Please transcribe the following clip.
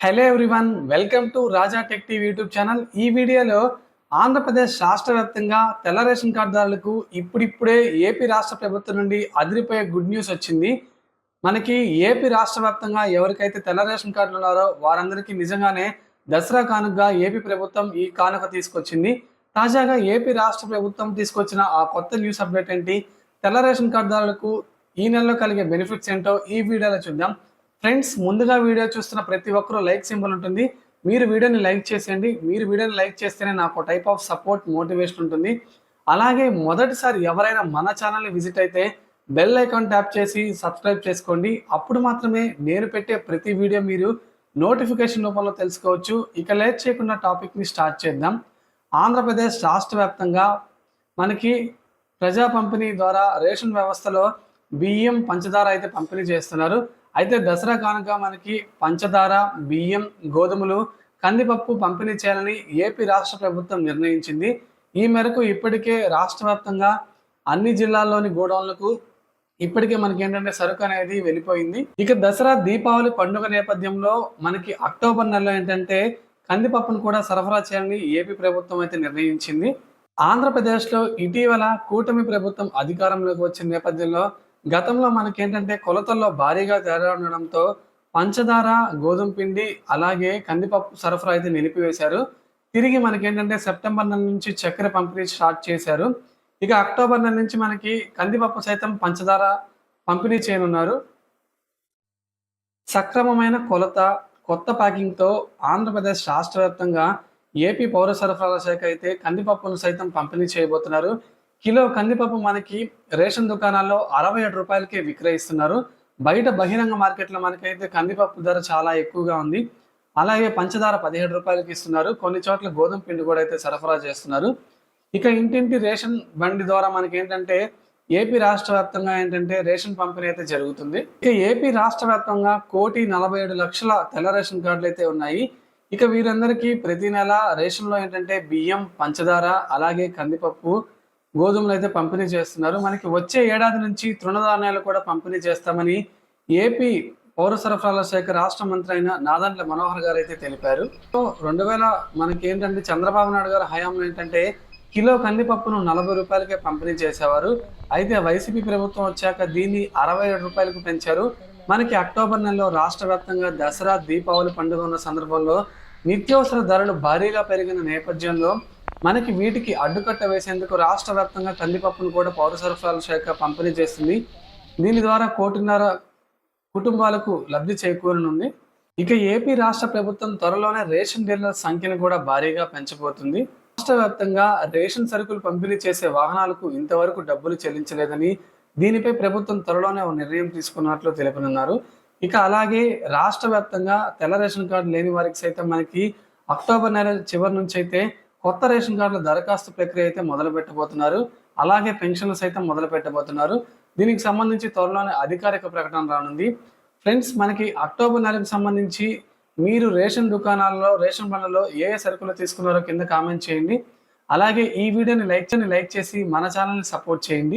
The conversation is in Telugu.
Hello everyone welcome to Raja tech TV YouTube channel ఈ వీడియోలో ఆంధ్రప్రదేశ్ రాష్ట్ర వ్యాప్తంగా తెల్ల రేషన్ కార్డుదారులకు ఇప్పుడిప్పుడే ఏపీ రాష్ట్ర ప్రభుత్వం నుండి అదిరిపోయే గుడ్ న్యూస్ వచ్చింది. మనకి ఏపీ రాష్ట్ర వ్యాప్తంగా ఎవరికైతే తెల్ల రేషన్ కార్డులు ఉన్నారో వారందరికీ నిజంగానే దసరా కానుకగా ఏపీ ప్రభుత్వం ఈ కానుక తీసుకొచ్చింది. తాజాగా ఏపీ రాష్ట్ర ప్రభుత్వం తీసుకొచ్చిన ఆ కొత్త న్యూస్ అప్డేట్ ఏంటి? తెల్ల రేషన్ కార్డుదారులకు ఈ నెలలో కలిగే బెనిఫిట్స్ ఏంటో ఈ వీడియోలో చూద్దాం. ఫ్రెండ్స్ ముందుగా వీడియో చూస్తున్న ప్రతి ఒక్కరూ లైక్ సింబల్ ఉంటుంది. మీరు వీడియోని లైక్ చేసేయండి. మీరు వీడియోని లైక్ చేస్తేనే నాకు టైప్ ఆఫ్ సపోర్ట్ మోటివేషన్ ఉంటుంది. అలాగే మొదటిసారి ఎవరైనా మన ఛానల్ని విజిట్ అయితే బెల్ ఐకాన్ ట్యాప్ చేసి సబ్స్క్రైబ్ చేసుకోండి. అప్పుడు మాత్రమే నేను పెట్టే ప్రతి వీడియో మీరు నోటిఫికేషన్ రూపంలో తెలుసుకోవచ్చు. ఇక లేట్ చేయకుండా టాపిక్ని స్టార్ట్ చేద్దాం. ఆంధ్రప్రదేశ్ రాష్ట్ర వ్యాప్తంగా మనకి ప్రజా పంపిణీ ద్వారా రేషన్ వ్యవస్థలో బియ్యం పంచదార అయితే పంపిణీ చేస్తున్నారు. అయితే దసరా కానుక మనకి పంచదార బియ్యం గోధుమలు కందిపప్పు పంపిణీ చేయాలని ఏపీ రాష్ట్ర ప్రభుత్వం నిర్ణయించింది. ఈ మేరకు ఇప్పటికే రాష్ట్ర వ్యాప్తంగా అన్ని జిల్లాల్లోని గోడౌన్లకు ఇప్పటికే మనకి ఏంటంటే సరుకు అనేది వెళ్ళిపోయింది. ఇక దసరా దీపావళి పండుగ నేపథ్యంలో మనకి అక్టోబర్ నెలలో ఏంటంటే కందిపప్పును కూడా సరఫరా చేయాలని ఏపీ ప్రభుత్వం అయితే నిర్ణయించింది. ఆంధ్రప్రదేశ్లో ఇటీవల కూటమి ప్రభుత్వం అధికారంలోకి వచ్చిన నేపథ్యంలో గతంలో మనకి ఏంటంటే కొలతల్లో భారీగా తేడా ఉండడంతో పంచదార గోధుమ పిండి అలాగే కందిపప్పు సరఫరా అయితే నిలిపివేశారు. తిరిగి మనకేంటంటే సెప్టెంబర్ నెల నుంచి చక్కెర పంపిణీ స్టార్ట్ చేశారు. ఇక అక్టోబర్ నెల నుంచి మనకి కందిపప్పు సైతం పంచదార పంపిణీ చేయనున్నారు. సక్రమమైన కొలత కొత్త ప్యాకింగ్తో ఆంధ్రప్రదేశ్ రాష్ట్ర వ్యాప్తంగా ఏపీ పౌర సరఫరాల శాఖ అయితే కందిపప్పును సైతం పంపిణీ చేయబోతున్నారు. కిలో కందిపప్పు మనకి రేషన్ దుకాణాల్లో అరవై ఏడు రూపాయలకే విక్రయిస్తున్నారు. బయట బహిరంగ మార్కెట్లో మనకైతే కందిపప్పు ధర చాలా ఎక్కువగా ఉంది. అలాగే పంచదార పదిహేడు రూపాయలకి ఇస్తున్నారు. కొన్ని చోట్ల గోధుమ పిండి కూడా అయితే సరఫరా చేస్తున్నారు. ఇక ఇంటింటి రేషన్ బండి ద్వారా మనకి ఏంటంటే ఏపీ రాష్ట్ర వ్యాప్తంగా ఏంటంటే రేషన్ పంపిణీ అయితే జరుగుతుంది. ఇక ఏపీ రాష్ట్ర వ్యాప్తంగా కోటి నలభై ఏడు లక్షల తెల్ల రేషన్ కార్డులు అయితే ఉన్నాయి. ఇక వీరందరికీ ప్రతి నెల రేషన్లో ఏంటంటే బియ్యం పంచదార అలాగే కందిపప్పు గోధుమలు అయితే పంపిణీ చేస్తున్నారు. మనకి వచ్చే ఏడాది నుంచి తృణధాన్యాలు కూడా పంపిణీ చేస్తామని ఏపీ పౌర సరఫరాల శాఖ రాష్ట్ర మంత్రి అయిన నాదండ్ల మనోహర్ గారు అయితే తెలిపారు. సో రెండు వేల మనకి ఏంటంటే చంద్రబాబు నాయుడు గారు హయాంలో ఏంటంటే కిలో కందిపప్పును నలభై రూపాయలకే పంపిణీ చేసేవారు. అయితే వైసీపీ ప్రభుత్వం వచ్చాక దీన్ని అరవై ఏడు రూపాయలకు పెంచారు. మనకి అక్టోబర్ నెలలో రాష్ట్ర వ్యాప్తంగా దసరా దీపావళి పండుగ ఉన్న సందర్భంలో నిత్యావసర ధరలు భారీగా పెరిగిన నేపథ్యంలో మనకి వీటికి అడ్డుకట్ట వేసేందుకు రాష్ట్ర వ్యాప్తంగా కందిపప్పును కూడా పౌర సరఫరాల శాఖ పంపిణీ చేస్తుంది. దీని ద్వారా కోటిన్నర కుటుంబాలకు లబ్ధి చేకూరనుంది. ఇక ఏపీ రాష్ట్ర ప్రభుత్వం త్వరలోనే రేషన్ డీలర్ల సంఖ్యను కూడా భారీగా పెంచబోతుంది. రాష్ట్ర వ్యాప్తంగా రేషన్ సరుకులు పంపిణీ చేసే వాహనాలకు ఇంతవరకు డబ్బులు చెల్లించలేదని దీనిపై ప్రభుత్వం త్వరలోనే ఒక నిర్ణయం తీసుకున్నట్లు తెలుపనున్నారు ఇక అలాగే రాష్ట్ర వ్యాప్తంగా తెల్ల రేషన్ కార్డు లేని వారికి సైతం మనకి అక్టోబర్ నెల చివరి నుంచి అయితే కొత్త రేషన్ కార్డుల దరఖాస్తు ప్రక్రియ అయితే మొదలు పెట్టబోతున్నారు. అలాగే పెన్షన్లు సైతం మొదలు పెట్టబోతున్నారు. దీనికి సంబంధించి త్వరలోనే అధికారిక ప్రకటన రానుంది. ఫ్రెండ్స్ మనకి అక్టోబర్ నెలకు సంబంధించి మీరు రేషన్ దుకాణాల్లో రేషన్ బండ్లలో ఏ ఏ సరుకులు తీసుకున్నారో కింద కామెంట్ చేయండి. అలాగే ఈ వీడియోని లైక్ చేయండి లైక్ చేసి మన ఛానల్ని సపోర్ట్ చేయండి.